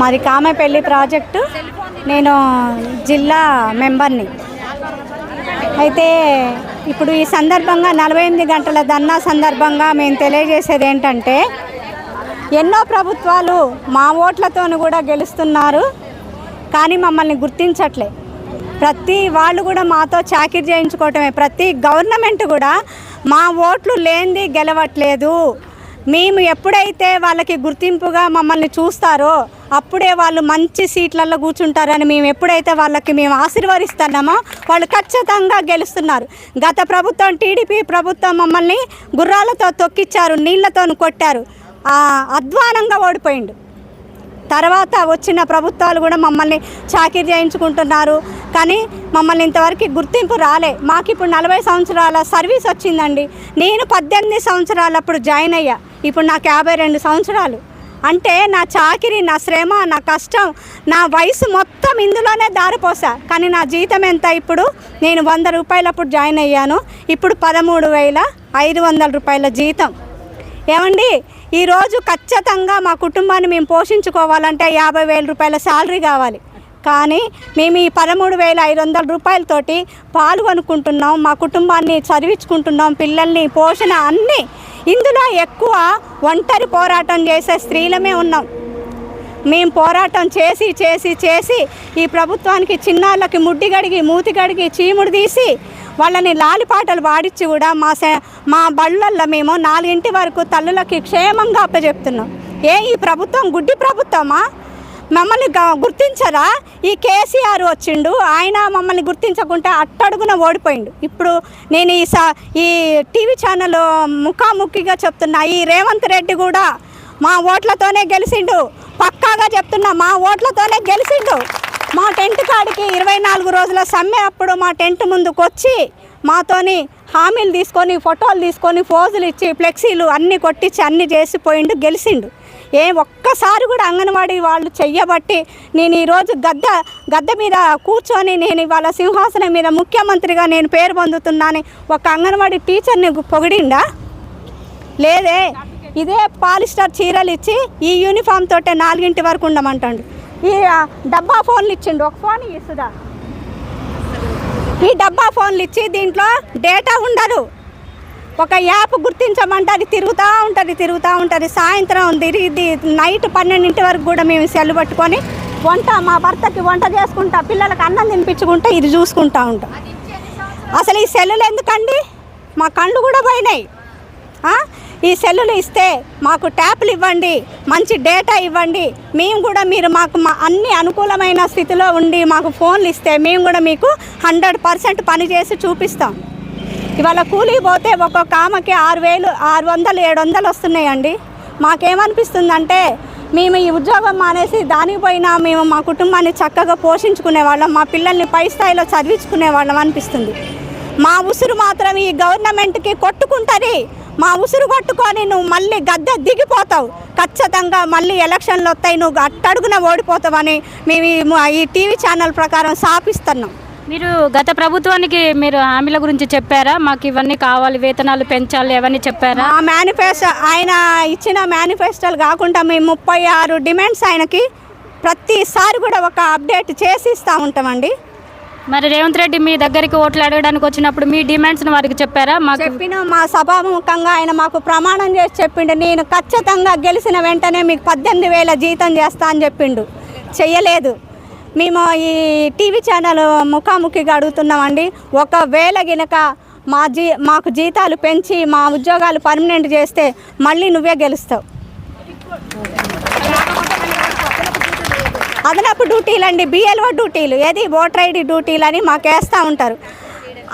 మాది కామెపల్లి ప్రాజెక్టు. నేను జిల్లా మెంబర్ని. అయితే ఇప్పుడు ఈ సందర్భంగా నలభై ఎనిమిది గంటల ధర్నా సందర్భంగా మేము తెలియజేసేది ఏంటంటే ఎన్నో ప్రభుత్వాలు మా ఓట్లతోనూ కూడా గెలుస్తున్నారు కానీ మమ్మల్ని గుర్తించట్లే. ప్రతి వాళ్ళు కూడా మాతో చాకిరి చేయించుకోవటమే. ప్రతి గవర్నమెంట్ కూడా మా ఓట్లు లేనిది గెలవట్లేదు. మేము ఎప్పుడైతే వాళ్ళకి గుర్తింపుగా మమ్మల్ని చూస్తారో అప్పుడే వాళ్ళు మంచి సీట్లలో కూర్చుంటారని మేము ఎప్పుడైతే వాళ్ళకి మేము ఆశీర్వదిస్తున్నామో వాళ్ళు ఖచ్చితంగా గెలుస్తున్నారు. గత ప్రభుత్వం టీడీపీ ప్రభుత్వం మమ్మల్ని గుర్రాలతో తొక్కిచ్చారు నీళ్ళతో కొట్టారు. అధ్వానంగా ఓడిపోయిండు. తర్వాత వచ్చిన ప్రభుత్వాలు కూడా మమ్మల్ని చాకిరి చేయించుకుంటున్నారు. కానీ మమ్మల్ని ఇంతవరకు గుర్తింపు రాలే. మాకు ఇప్పుడు నలభై సంవత్సరాల సర్వీస్ వచ్చిందండి. నేను పద్దెనిమిది సంవత్సరాలప్పుడు జాయిన్ అయ్యా. ఇప్పుడు నాకు యాభై రెండు సంవత్సరాలు. అంటే నా చాకిరి నా శ్రమ నా కష్టం నా వయసు మొత్తం ఇందులోనే దారిపోసా కానీ నా జీతం ఎంత ఇప్పుడు? నేను వంద రూపాయలప్పుడు జాయిన్ అయ్యాను. ఇప్పుడు పదమూడు వేల ఐదు వందల రూపాయల జీతం. ఏమండి? ఈరోజు ఖచ్చితంగా మా కుటుంబాన్ని మేము పోషించుకోవాలంటే యాభై వేల రూపాయల శాలరీ కావాలి. కానీ మేము ఈ పదమూడు వేల ఐదు వందల రూపాయలతోటి పాలు కొనుక్కుంటున్నాం మా కుటుంబాన్ని చదివించుకుంటున్నాం పిల్లల్ని పోషణ అన్నీ ఇందులో ఎక్కువ ఒంటరి పోరాటం చేసే స్త్రీలమే ఉన్నాం. మేము పోరాటం చేసి చేసి చేసి ఈ ప్రభుత్వానికి చిన్నాళ్ళకి ముడ్డి గడిగి మూతి గడిగి చీముడు తీసి వాళ్ళని లాలిపాటలు పాడించి కూడా మా సే మా బళ్ళల్లో మేము నాలుగింటి వరకు తల్లులకి క్షేమంగా అప్పచెప్తున్నాం. ఏ ఈ ప్రభుత్వం గుడ్డి ప్రభుత్వమా? మమ్మల్ని గ- గుర్తించరా? ఈ కేసీఆర్ వచ్చిండు ఆయన మమ్మల్ని గుర్తించకుంటే అట్టడుగున ఓడిపోయిండు. ఇప్పుడు నేను ఈ సా ఈ టీవీ ఛానల్ ముఖాముఖిగా చెప్తున్నా ఈ రేవంత్ రెడ్డి కూడా మా ఓట్లతోనే గెలిచిండు పక్కాగా చెప్తున్నా మా ఓట్లతోనే గెలిచిండు మా టెంట్ కాడికి ఇరవై నాలుగు రోజుల సమ్మె అప్పుడు మా టెంట్ ముందుకు వచ్చి మాతోని హామీలు తీసుకొని ఫోటోలు తీసుకొని ఫోజులు ఇచ్చి ఫ్లెక్సీలు అన్నీ కొట్టించి అన్నీ చేసిపోయిండు గెలిచిండు ఏ ఒక్కసారి కూడా అంగన్వాడీ వాళ్ళు చెయ్యబట్టి నేను ఈరోజు గద్ద గద్ద మీద కూర్చొని నేను ఇవాళ సింహాసనం మీద ముఖ్యమంత్రిగా నేను పేరు పొందుతున్నాను ఒక అంగన్వాడీ టీచర్ని పొగిడిండా? లేదే ఇదే పాలిస్టర్ చీరలు ఇచ్చి ఈ యూనిఫామ్ తోటే నాలుగింటి వరకు ఉండమంటాడు. ఈ డబ్బా ఫోన్లు ఇచ్చిండు. ఒక ఫోన్ ఇస్తుందా ఈ డబ్బా ఫోన్లు ఇచ్చి దీంట్లో డేటా ఉండదు. ఒక యాప్ గుర్తించమంటే అది తిరుగుతూ ఉంటుంది తిరుగుతూ ఉంటుంది. సాయంత్రం తిరిగి నైట్ పన్నెండింటి వరకు కూడా మేము సెల్లు పట్టుకొని వంట మా భర్తకి వంట చేసుకుంటా పిల్లలకి అన్నం తినిపించుకుంటా ఇది చూసుకుంటా ఉంటాం. అసలు ఈ సెల్లులు ఎందుకండి? మా కళ్ళు కూడా పోయినాయి. ఈ సెల్లులు ఇస్తే మాకు ట్యాప్లు ఇవ్వండి మంచి డేటా ఇవ్వండి. మేము కూడా మీరు మాకు మా అన్ని అనుకూలమైన స్థితిలో ఉండి మాకు ఫోన్లు ఇస్తే మేము కూడా మీకు హండ్రెడ్ పర్సెంట్ పని చేసి చూపిస్తాం. ఇవాళ కూలీ పోతే ఒక్కొక్క ఆమెకి ఆరు వేలు ఆరు వందలు ఏడు వందలు వస్తున్నాయండి. మాకేమనిపిస్తుందంటే మేము ఈ ఉద్యోగం మానేసి దానికి పోయినా మేము మా కుటుంబాన్ని చక్కగా పోషించుకునే వాళ్ళం మా పిల్లల్ని పై స్థాయిలో చదివించుకునే వాళ్ళం అనిపిస్తుంది. మా ఉసురు మాత్రం ఈ గవర్నమెంట్కి కొట్టుకుంటుంది. మా ఉసురు కొట్టుకొని నువ్వు మళ్ళీ గద్దె దిగిపోతావు. ఖచ్చితంగా మళ్ళీ ఎలక్షన్లు వస్తాయి నువ్వు అట్టడుగున ఓడిపోతావని మేము ఈ- టీవీ ఛానల్ ప్రకారం సాపిస్తున్నాం మీరు గత ప్రభుత్వానికి మీరు హామీల గురించి చెప్పారా? మాకు ఇవన్నీ కావాలి వేతనాలు పెంచాలి అవన్నీ చెప్పారా? మా మేనిఫెస్టో ఆయన ఇచ్చిన మేనిఫెస్టోలు కాకుండా మేము ముప్పై ఆరు డిమాండ్స్ ఆయనకి ప్రతిసారి కూడా ఒక అప్డేట్ చేసి ఇస్తూ ఉంటామండి. మరి రేవంత్ రెడ్డి మీ దగ్గరికి ఓట్లు అడగడానికి వచ్చినప్పుడు మీ డిమాండ్స్ని వారికి చెప్పారా? మాకు చెప్పిన మా సభాముఖంగా ఆయన మాకు ప్రమాణం చేసి చెప్పిండు. నేను ఖచ్చితంగా గెలిచిన వెంటనే మీకు పద్దెనిమిది వేల జీతం చేస్తా అని చెప్పిండు. చెయ్యలేదు. మేము ఈ టీవీ ఛానల్ ముఖాముఖిగా అడుగుతున్నామండి. ఒకవేళ గినక మా జీ మాకు జీతాలు పెంచి మా ఉద్యోగాలు పర్మనెంట్ చేస్తే మళ్ళీ నువ్వే గెలుస్తావు. అదనపు డ్యూటీలు అండి బిఎల్ఓ డ్యూటీలు ఏది ఓటర్ ఐడి డ్యూటీలు అని మాకు వేస్తూ ఉంటారు.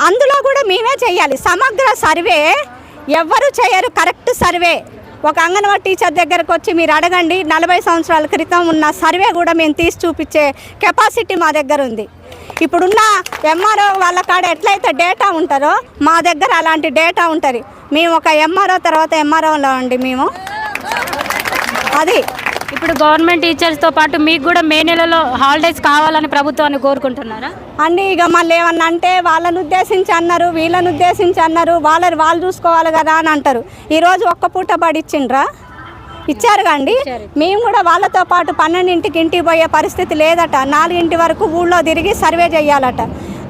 అందులో కూడా మేమే చేయాలి. సమగ్ర సర్వే ఎవ్వరూ చేయరు కరెక్ట్ సర్వే. ఒక అంగన్వాడీ టీచర్ దగ్గరకు వచ్చి మీరు అడగండి నలభై సంవత్సరాల క్రితం ఉన్న సర్వే కూడా మేము తీసి చూపించే కెపాసిటీ మా దగ్గర ఉంది. ఇప్పుడున్న ఎంఆర్ఓ వాళ్ళ కాడ ఎట్లయితే డేటా ఉంటారో మా దగ్గర అలాంటి డేటా ఉంటుంది. మేము ఒక ఎంఆర్ఓ తర్వాత ఎంఆర్ఓలో అండి మేము అది ఇప్పుడు గవర్నమెంట్ టీచర్స్తో పాటు మీకు కూడా మే నెలలో హాలిడేస్ కావాలని ప్రభుత్వాన్ని కోరుకుంటున్నారా? అండి ఇక మళ్ళీ ఏమన్నా అంటే వాళ్ళని ఉద్దేశించి అన్నారు వీళ్ళని ఉద్దేశించి అన్నారు వాళ్ళని వాళ్ళు చూసుకోవాలి కదా అని అంటారు. ఈరోజు ఒక్క పూట పడిచ్చిండ్రా ఇచ్చారు కండి మేము కూడా వాళ్ళతో పాటు పన్నెండింటికి ఇంటికి పోయే పరిస్థితి లేదట. నాలుగింటి వరకు ఊళ్ళో తిరిగి సర్వే చేయాలట.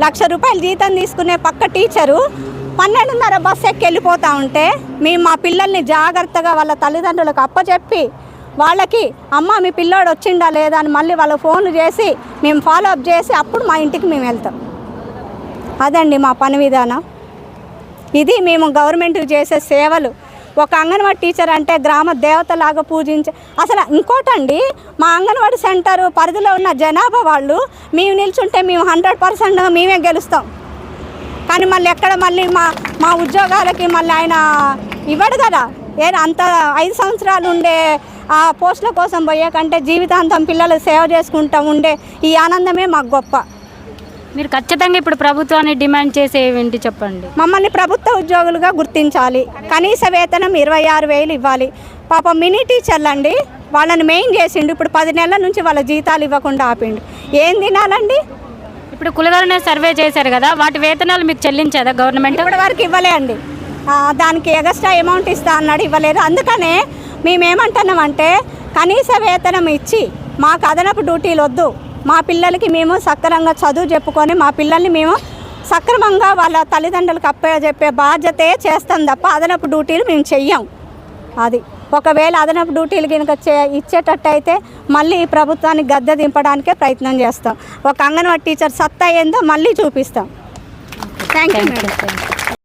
లక్ష రూపాయలు జీతం తీసుకునే పక్క టీచరు పన్నెండున్నర బస్సు ఎక్కి వెళ్ళిపోతా ఉంటే మేము మా పిల్లల్ని జాగ్రత్తగా వాళ్ళ తల్లిదండ్రులకు అప్పచెప్పి వాళ్ళకి అమ్మ మీ పిల్లోడు వచ్చిండా లేదా? అని మళ్ళీ వాళ్ళ ఫోన్లు చేసి మేము ఫాలో అప్ చేసి అప్పుడు మా ఇంటికి మేము వెళ్తాం. అదండి మా పని విధానం. ఇది మేము గవర్నమెంట్కి చేసే సేవలు. ఒక అంగన్వాడీ టీచర్ అంటే గ్రామ దేవతలాగా పూజించే అసలు ఇంకోటండి మా అంగన్వాడీ సెంటర్ పరిధిలో ఉన్న జనాభా వాళ్ళు మేము నిల్చుంటే మేము హండ్రెడ్ పర్సెంట్ మేమే గెలుస్తాం. కానీ మళ్ళీ ఎక్కడ మళ్ళీ మా మా ఉద్యోగాలకి మళ్ళీ ఆయన ఇవ్వడు కదా. ఏ అంత ఐదు సంవత్సరాలు ఉండే ఆ పోస్టుల కోసం పోయే కంటే జీవితాంతం పిల్లలు సేవ చేసుకుంటూ ఉండే ఈ ఆనందమే మాకు గొప్ప. మీరు ఖచ్చితంగా ఇప్పుడు ప్రభుత్వాన్ని డిమాండ్ చేసే ఏంటి చెప్పండి? మమ్మల్ని ప్రభుత్వ ఉద్యోగులుగా గుర్తించాలి. కనీస వేతనం ఇరవై ఆరు వేలు ఇవ్వాలి. పాపం మినీ టీచర్లు అండి వాళ్ళని మెయిన్ చేసిండు. ఇప్పుడు పది నెలల నుంచి వాళ్ళ జీతాలు ఇవ్వకుండా ఆపిండు. ఏం తినాలండి? ఇప్పుడు కులగరణ సర్వే చేశారు కదా వాటి వేతనాలు మీకు చెల్లించేదా గవర్నమెంట్? ఇప్పటి వరకు ఇవ్వలే అండి. దానికి ఎగస్ట్రా అమౌంట్ ఇస్తా అన్నాడు ఇవ్వలేదు. అందుకనే మేమేమంటున్నామంటే కనీస వేతనం ఇచ్చి మాకు అదనపు డ్యూటీలు వద్దు. మా పిల్లలకి మేము సక్రమంగా చదువు చెప్పుకొని మా పిల్లల్ని మేము సక్రమంగా వాళ్ళ తల్లిదండ్రులకు అప్ప చెప్పే బాధ్యతే చేస్తాం తప్ప అదనపు డ్యూటీలు మేము చెయ్యం. అది. ఒకవేళ అదనపు డ్యూటీలు కనుక చే ఇచ్చేటట్టయితే మళ్ళీ ఈ ప్రభుత్వాన్ని గద్దె దింపడానికే ప్రయత్నం చేస్తాం. ఒక అంగన్వాడీ టీచర్ సత్తా ఏందో మళ్ళీ చూపిస్తాం. Thank you madam